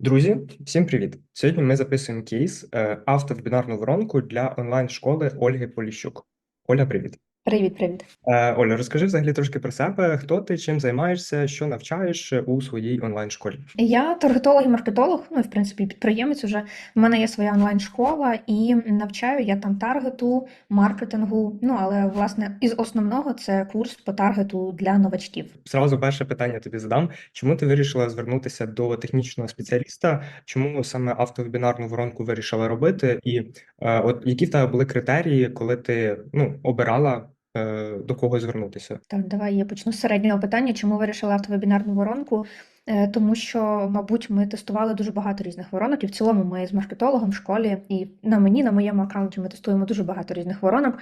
Друзі, всім привіт! Сьогодні ми записуємо кейс е, автовебінарну воронку для онлайн-школи Ольги Поліщук. Оля, привіт. Привіт, привіт. Е, Оля, розкажи взагалі трошки про себе, хто ти, чим займаєшся, що навчаєш е, у своїй онлайн-школі. Я таргетолог і маркетолог, ну і в принципі підприємець. Уже в мене є своя онлайн-школа, і навчаю я там таргету, маркетингу. Ну але власне із основного це курс по таргету для новачків. Зразу перше питання тобі задам: чому ти вирішила звернутися до технічного спеціаліста? Чому саме автовебінарну воронку вирішила робити? І е, от які в тебе були критерії, коли ти ну обирала до кого звернутися? Так, давай я почну з середнього питання. Чому вирішила автовебінарну воронку? Е, Тому що, мабуть, ми тестували дуже багато різних воронок, і в цілому ми з маркетологом в школі, і на мені, на моєму аккаунті, ми тестуємо дуже багато різних воронок.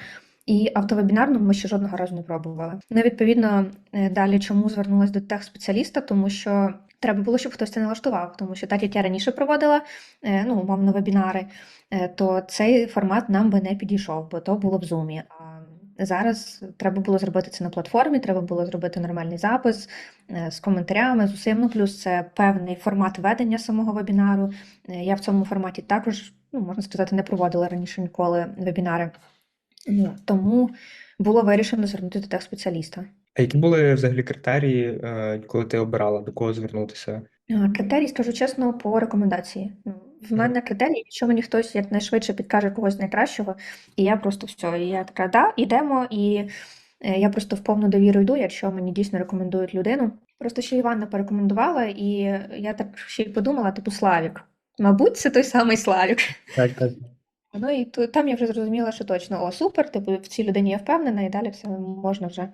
І автовебінарну ми ще жодного разу не пробували. Ну, відповідно, е, далі чому звернулася до техспеціаліста, тому що треба було, щоб хтось це налаштував, тому що так як я раніше проводила е, ну, умовно вебінари, е, то цей формат нам би не підійшов, бо то було в зумі. Зараз треба було зробити це на платформі, треба було зробити нормальний запис е, з коментарями, з усім. Ну, плюс це певний формат ведення самого вебінару. Е, Я в цьому форматі також, ну, можна сказати, не проводила раніше ніколи вебінари. Ну, тому було вирішено звернутися до техспеціаліста. А які були взагалі критерії, е, коли ти обирала до кого звернутися? Критерії, скажу чесно, по рекомендації. В мене критерії, якщо мені хтось якнайшвидше підкаже когось найкращого, і я просто все, і я така, да, ідемо, і е, я просто в повну довіру йду, якщо мені дійсно рекомендують людину. Просто ще Іванна порекомендувала, і я так ще й подумала, типу, Славік. Мабуть, це той самий Славік. Так, так. Ну і то, там я вже зрозуміла, що точно о, супер, типу, в цій людині я впевнена, і далі все можна вже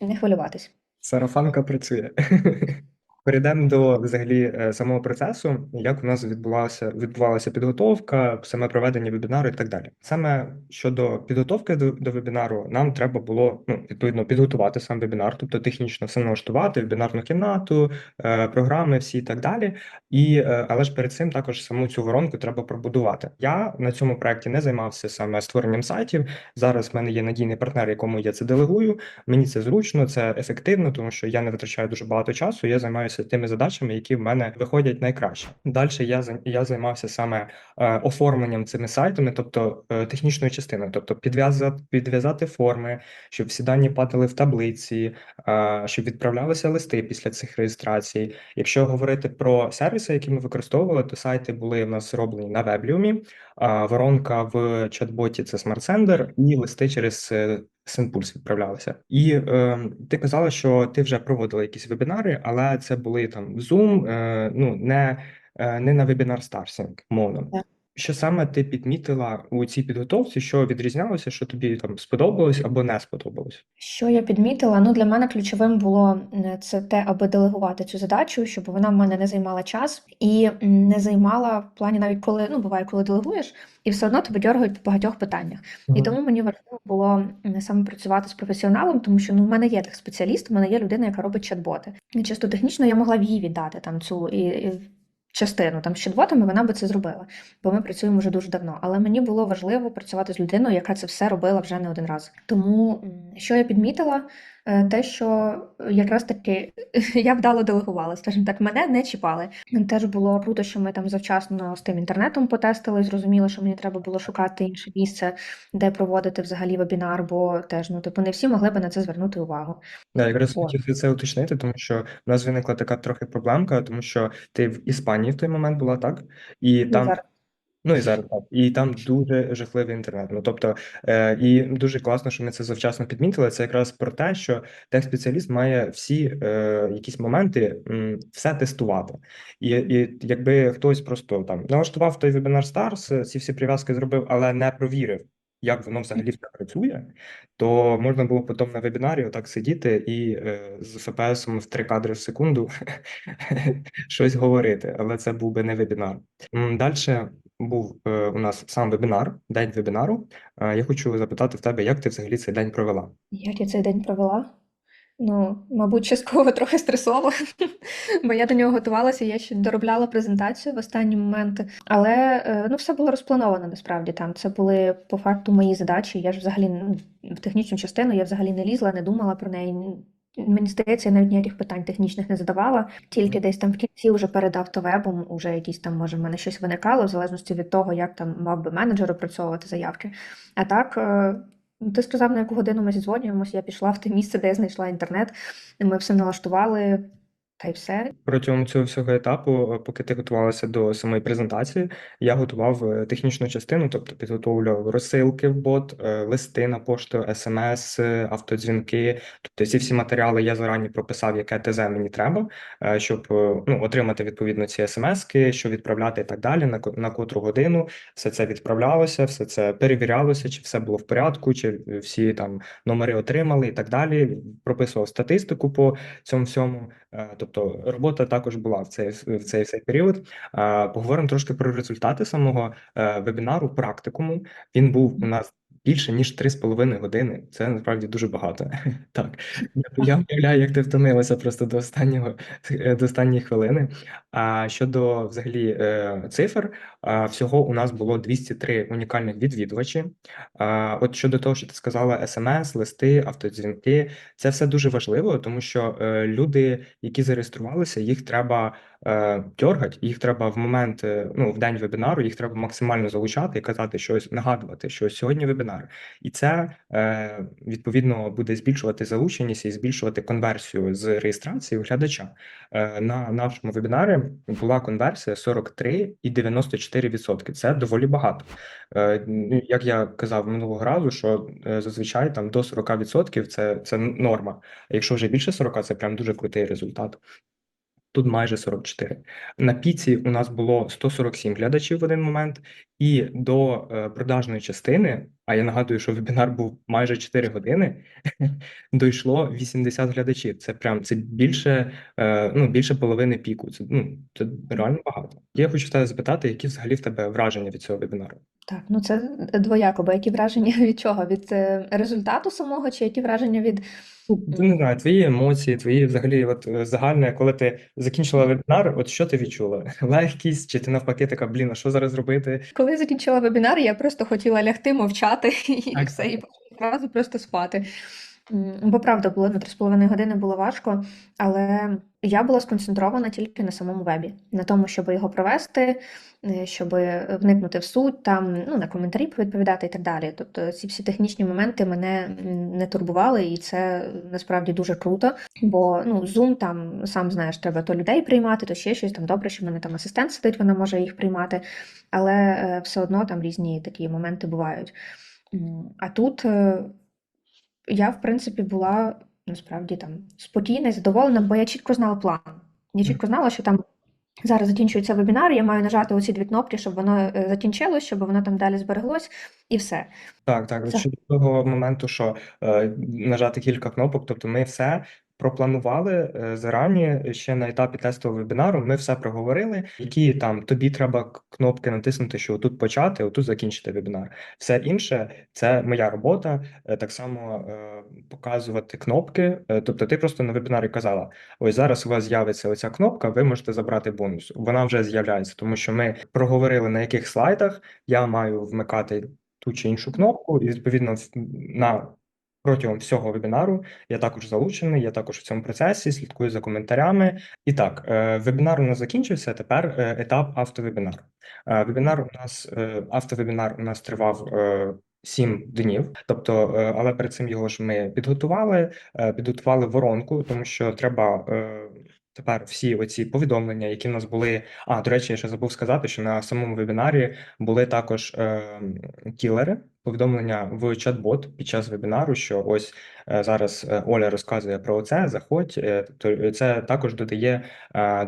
не хвилюватись. Сарафанка працює. Перейдемо до взагалі е, самого процесу, як у нас відбулася відбувалася підготовка, саме проведення вебінару і так далі. Саме щодо підготовки до, до вебінару, нам треба було ну відповідно підготувати сам вебінар, тобто технічно все налаштувати, вебінарну кімнату, е, програми, всі і так далі. І е, але ж перед цим також саму цю воронку треба пробудувати. Я на цьому проекті не займався саме створенням сайтів. Зараз в мене є надійний партнер, якому я це делегую. Мені це зручно, це ефективно, тому що я не витрачаю дуже багато часу. Я займаюся тими задачами, які в мене виходять найкраще. Далі я я займався саме е, оформленням цими сайтами, тобто е, технічною частиною, тобто підв'язати підв'язати форми, щоб всі дані падали в таблиці, е, щоб відправлялися листи після цих реєстрацій. Якщо говорити про сервіси, які ми використовували, то сайти були в нас зроблені на Вебліумі, а воронка в чат-боті це Sender, і листи через Сенпульс відправлялися. І е, ти казала, що ти вже проводила якісь вебінари, але це були там Zoom, е, ну не, е, не на вебінар Старсінг, мовно. Так. Що саме ти підмітила у цій підготовці, що відрізнялося, що тобі там сподобалось або не сподобалось? Що я підмітила? Ну, для мене ключовим було це те, аби делегувати цю задачу, щоб вона в мене не займала час і не займала в плані, навіть коли ну буває, коли делегуєш, і все одно тебе дергають по багатьох питаннях. І тому мені важливо було саме працювати з професіоналом, тому що ну, в мене є тих спеціаліст, в мене є людина, яка робить чат-боти. І чисто технічно я могла б їй віддати там цю і, і частину там ще чат-ботами, вона би це зробила, бо ми працюємо вже дуже давно. Але мені було важливо працювати з людиною, яка це все робила вже не один раз. Тому що я підмітила, те, що якраз таки я вдало делегувала, скажімо так, мене не чіпали. Теж було круто, що ми там завчасно з тим інтернетом потестили, зрозуміли, що мені треба було шукати інше місце, де проводити взагалі вебінар, бо теж ну типу не всі могли би на це звернути увагу. Да, якраз От. хотів це уточнити, тому що в нас виникла така трохи проблемка, тому що ти в Іспанії в той момент була, так? І Ну, там зараз Ну і зараз так. І там дуже жахливий інтернет. Ну тобто, е, і дуже класно, що ми це завчасно підмітили. Це якраз про те, що техспеціаліст має всі е, якісь моменти м, все тестувати. І, і якби хтось просто там налаштував той вебінар Stars, ці всі прив'язки зробив, але не провірив. Як воно взагалі все працює, то можна було потім на вебінарі отак сидіти і е, з FPS в 3 кадри в секунду щось говорити, але це був би не вебінар. Далі був е, у нас сам вебінар, день вебінару. Е, Я хочу запитати в тебе, як ти взагалі цей день провела? як я цей день провела. Ну, мабуть, частково трохи стресово, бо я до нього готувалася, я ще доробляла презентацію в останні моменти. Але е, ну, все було розплановано насправді там. Це були по факту мої задачі. Я ж взагалі ну, в технічну частину я взагалі не лізла, не думала про неї. Мені здається, я навіть ніяких питань технічних не задавала, тільки десь там в кінці вже передав то вебом, уже якісь там, може, в мене щось виникало, в залежності від того, як там мав би менеджер опрацьовувати заявки. А так, е, ти сказав, на яку годину ми зідзвонюємося, я пішла в те місце, де я знайшла інтернет, ми все налаштували, та й все. Протягом цього всього етапу, е, поки ти готувалася до самої презентації, я готував е, технічну частину, тобто підготовлював розсилки в бот, е, листи на пошту, смс, автодзвінки. Тобто ці всі матеріали я зарані прописав, яке ТЗ мені треба, щоб ну, отримати відповідно ці смски, що відправляти і так далі, на, на котру годину все це відправлялося, все це перевірялося, чи все було в порядку, чи всі там номери отримали і так далі. Прописував статистику по цьому всьому. Тобто робота також була в цей в цей, цей період. Поговоримо трошки про результати самого е, вебінару, практикуму. Він був у нас більше ніж 3,5 години. Це насправді дуже багато. Так, я, уявляю, як ти втомилася просто до останнього е, до останньої хвилини. А щодо взагалі е, цифр, всього у нас було 203 унікальних відвідувачі. От щодо того, що ти сказала, смс, листи, автодзвінки, це все дуже важливо, тому що е, люди, які зареєструвалися, їх треба е, дьоргати, їх треба в момент, е, ну, в день вебінару, їх треба максимально залучати і казати щось, нагадувати, що сьогодні вебінар. І це е, відповідно буде збільшувати залученість і збільшувати конверсію з реєстрації глядача. На нашому вебінарі була конверсія 43,94%. Це доволі багато. Ну, Як я казав минулого разу, що зазвичай там до 40% це, це норма. А якщо вже більше 40, це прям дуже крутий результат. Тут майже 44. На піці у нас було 147 глядачів в один момент, і до е, продажної частини, а я нагадую, що вебінар був майже 4 години, дійшло 80 глядачів. Це прям це більше, е, ну, більше половини піку. Це, ну, це реально багато. Я хочу тебе запитати, які взагалі в тебе враження від цього вебінару? Так, ну це двояко, бо які враження від чого? Від е, результату самого, чи які враження від Не знаю, твої емоції, твої взагалі, от е, загальне, коли ти закінчила вебінар, от що ти відчула? Легкість, чи ти навпаки така, блін, а що зараз робити? Коли я закінчила вебінар, я просто хотіла лягти, мовчати і Так, все, і одразу просто спати. Бо правда було на 3,5 години було важко, але я була сконцентрована тільки на самому вебі, на тому, щоб його провести, е, щоб вникнути в суть, там ну, на коментарі повідповідати і так далі. Тобто ці всі технічні моменти мене не турбували, і це насправді дуже круто. Бо ну, Zoom там, сам знаєш, треба то людей приймати, то ще щось там добре, що в мене там асистент сидить, вона може їх приймати, але е, все одно там різні такі моменти бувають. А тут е, я, в принципі, була насправді там спокійна і задоволена, бо я чітко знала план. Я чітко знала, що там зараз закінчується вебінар, я маю нажати оці дві кнопки, щоб воно е, закінчилось, щоб воно там далі збереглось, і все. Так, так, Це щодо того моменту, що е, нажати кілька кнопок, тобто ми все пропланували е, зарані ще на етапі тестового вебінару. Ми все проговорили, які там тобі треба кнопки натиснути, що отут почати, отут закінчити вебінар. Все інше це моя робота. е, Так само е, показувати кнопки. Е, Тобто, ти просто на вебінарі казала: ось зараз у вас з'явиться оця кнопка, ви можете забрати бонус. Вона вже з'являється, тому що ми проговорили на яких слайдах я маю вмикати ту чи іншу кнопку, і відповідно на протягом всього вебінару я також залучений, я також в цьому процесі слідкую за коментарями. І так, е, вебінар у нас закінчився. Тепер е, етап автовебінару. Е, Вебінар у нас автовебінар у нас тривав. Сім днів, тобто, але перед цим його ж ми підготували, підготували воронку, тому що треба тепер всі оці повідомлення, які в нас були. А, до речі, я ще забув сказати, що на самому вебінарі були також кілери, повідомлення в чат-бот під час вебінару, що ось е, зараз е, Оля розказує про це, заходь. Е, то це також додає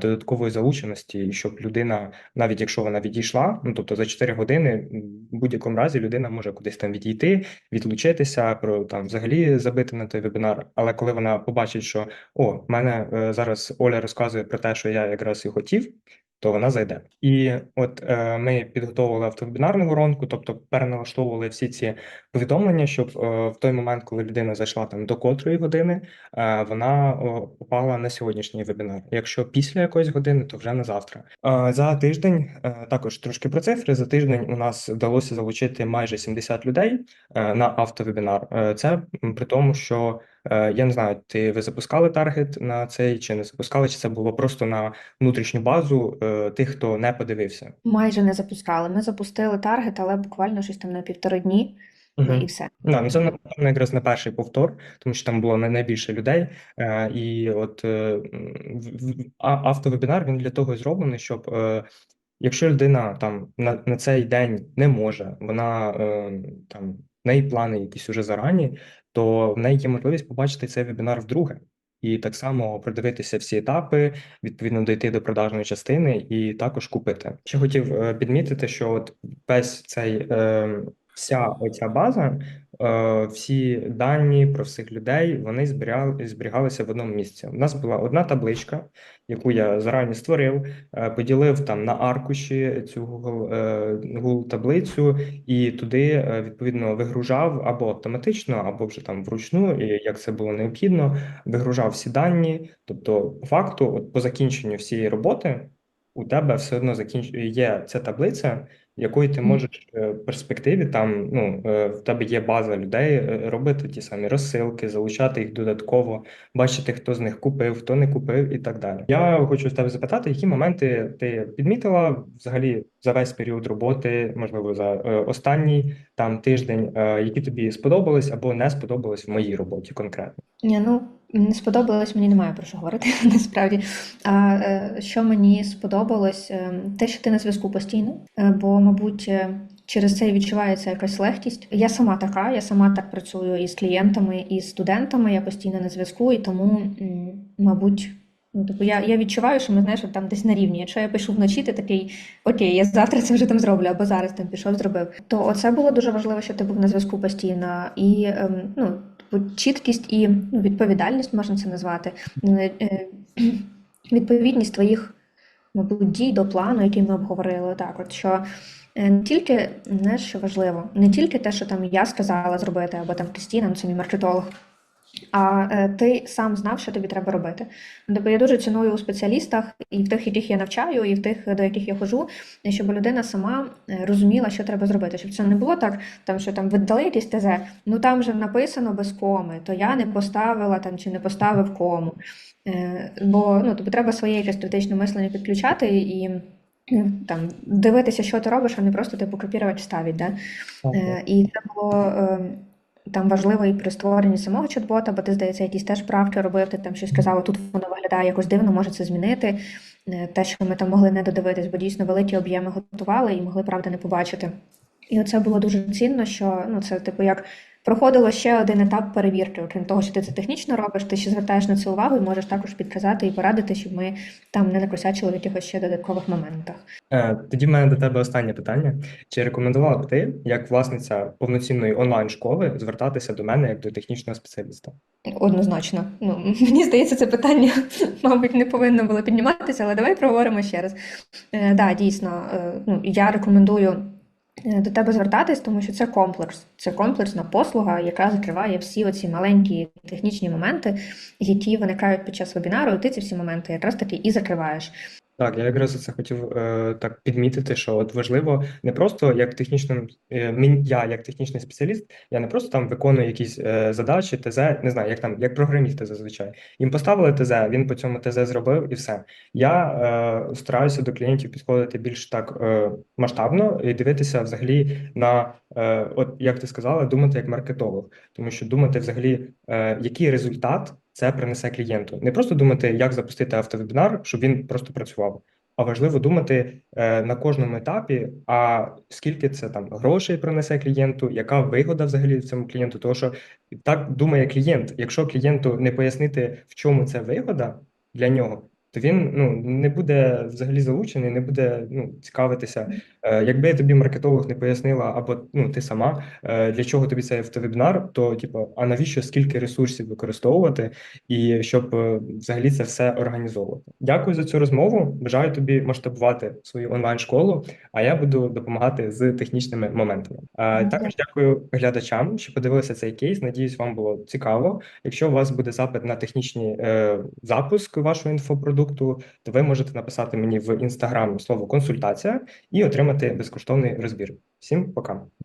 додаткової залученості, щоб людина, навіть якщо вона відійшла, ну тобто за 4 години, в будь-якому разі людина може кудись там відійти, відлучитися, про там взагалі забити на той вебінар. Але коли вона побачить, що о, в мене зараз Оля розказує про те, що я якраз і хотів, то вона зайде. І от е, ми підготовили автовебінарну воронку, тобто переналаштовували всі ці повідомлення, щоб е, в той момент, коли людина зайшла там до котрої години, е, вона о, попала на сьогоднішній вебінар. Якщо після якоїсь години, то вже на завтра. Е, за тиждень е, також трошки про цифри. За тиждень у нас вдалося залучити майже 70 людей е, на автовебінар. Е, це при тому, що Е, Я не знаю, ти ви запускали таргет на цей чи не запускали, чи це було просто на внутрішню базу е, тих, хто не подивився? Майже не запускали. Ми запустили таргет, але буквально щось там на півтори дні, Мгм. і все. Да, ну це напевно якраз не перший повтор, тому що там було не найбільше людей. Е, і от е, автовебінар він для того зроблений, щоб е, якщо людина там на, на цей день не може, вона е, там в неї плани якісь уже зарані, то в неї є можливість побачити цей вебінар вдруге. І так само продивитися всі етапи, відповідно дійти до продажної частини і також купити. Ще хотів е, підмітити, що от весь цей е, вся оця база, всі дані про всіх людей, вони зберігали, зберігалися в одному місці. У нас була одна табличка, яку я зарані створив, е, поділив там на аркуші цю е, Google таблицю і туди е, відповідно вигружав або автоматично, або вже там вручну, як це було необхідно, вигружав всі дані. Тобто, по факту, от по закінченню всієї роботи, у тебе все одно закінч... є ця таблиця, якою ти можеш е, в перспективі там, ну, е, в тебе є база людей, е, робити ті самі розсилки, залучати їх додатково, бачити, хто з них купив, хто не купив і так далі. Я хочу з тебе запитати, які моменти ти підмітила взагалі за весь період роботи, можливо, за останній там тиждень, які тобі сподобались або не сподобались в моїй роботі конкретно? Ні, ну не сподобалось, мені немає про що говорити насправді. А е, що мені сподобалось, е, те, що ти на зв'язку постійно, Е, бо, мабуть, через це відчувається якась легкість. Я сама така, я сама так працюю і з клієнтами, і з студентами. Я постійно на зв'язку, і тому, мабуть. Ну, типу, я, я відчуваю, що ми знаєш, там десь на рівні. Якщо я пишу вночі, ти такий окей, я завтра це вже там зроблю, або зараз там пішов, зробив. То оце було дуже важливо, що ти був на зв'язку постійно. І ем, ну, чіткість і ну, відповідальність можна це назвати. Е, е, Відповідність твоїх, мабуть, дій до плану, який ми обговорили. Так, от що е, не тільки знаєш, що важливо, не тільки те, що там я сказала зробити, або там Кристіна, ну, це маркетолог. А е, ти сам знав, що тобі треба робити. Тобто я дуже ціную у спеціалістах і в тих, яких я навчаю, і в тих, до яких я хожу, щоб людина сама е, розуміла, що треба зробити. Щоб це не було так, там що там видали якісь ТЗ, ну там вже написано без коми, то я не поставила там чи не поставив кому. Е, Бо ну, тобі треба своє якесь критичне мислення підключати і там дивитися, що ти робиш, а не просто типу копірувати ставить. Да? Е, І це було там важливо і при створенні самого чат-бота, бо ти, здається, якісь теж правки робив, ти там щось казала, тут воно виглядає якось дивно, може це змінити. Е, Те, що ми там могли не додивитись, бо дійсно великі об'єми готували і могли, правда, не побачити. І оце було дуже цінно, що ну, це, типу, як проходило ще один етап перевірки. Окрім того, що ти це технічно робиш, ти ще звертаєш на це увагу і можеш також підказати і порадити, щоб ми там не накосячили в якихось ще додаткових моментах. Е, Тоді в мене до тебе останнє питання. Чи рекомендувала б ти, як власниця повноцінної онлайн-школи, звертатися до мене як до технічного спеціаліста? Однозначно. Ну, мені здається, це питання, мабуть, не повинно було підніматися, але давай проговоримо ще раз. Е, да, дійсно, е, ну, я рекомендую до тебе звертатись, тому що це комплекс. Це комплексна послуга, яка закриває всі оці маленькі технічні моменти, які виникають під час вебінару, і ти ці всі моменти якраз таки і закриваєш. Так, я якраз це хотів е, так підмітити, що от важливо не просто як технічним, е, я як технічний спеціаліст, я не просто там виконую якісь е, задачі, ТЗ, не знаю, як там, як програмісти зазвичай. Їм поставили ТЗ, він по цьому ТЗ зробив і все. Я е, стараюся до клієнтів підходити більш так е, масштабно і дивитися взагалі на, е, от як ти сказала, думати як маркетолог, тому що думати взагалі, е, який результат це принесе клієнту. Не просто думати, як запустити автовебінар, щоб він просто працював. А важливо думати е, на кожному етапі, а скільки це там грошей принесе клієнту, яка вигода взагалі цьому клієнту. Тому що так думає клієнт. Якщо клієнту не пояснити, в чому це вигода для нього, то він ну не буде взагалі залучений, не буде ну цікавитися. Е, якби тобі маркетолог не пояснила, або ну ти сама е, для чого тобі цей автовебінар, то типу, а навіщо скільки ресурсів використовувати, і щоб е, взагалі це все організовувати. Дякую за цю розмову. Бажаю тобі масштабувати свою онлайн-школу, а я буду допомагати з технічними моментами. А також дякую глядачам, що подивилися цей кейс. Надіюсь, вам було цікаво. Якщо у вас буде запит на технічний е, запуск вашого інфопродукту, то ви можете написати мені в інстаграм слово консультація і отримати безкоштовний розбір. Всім пока.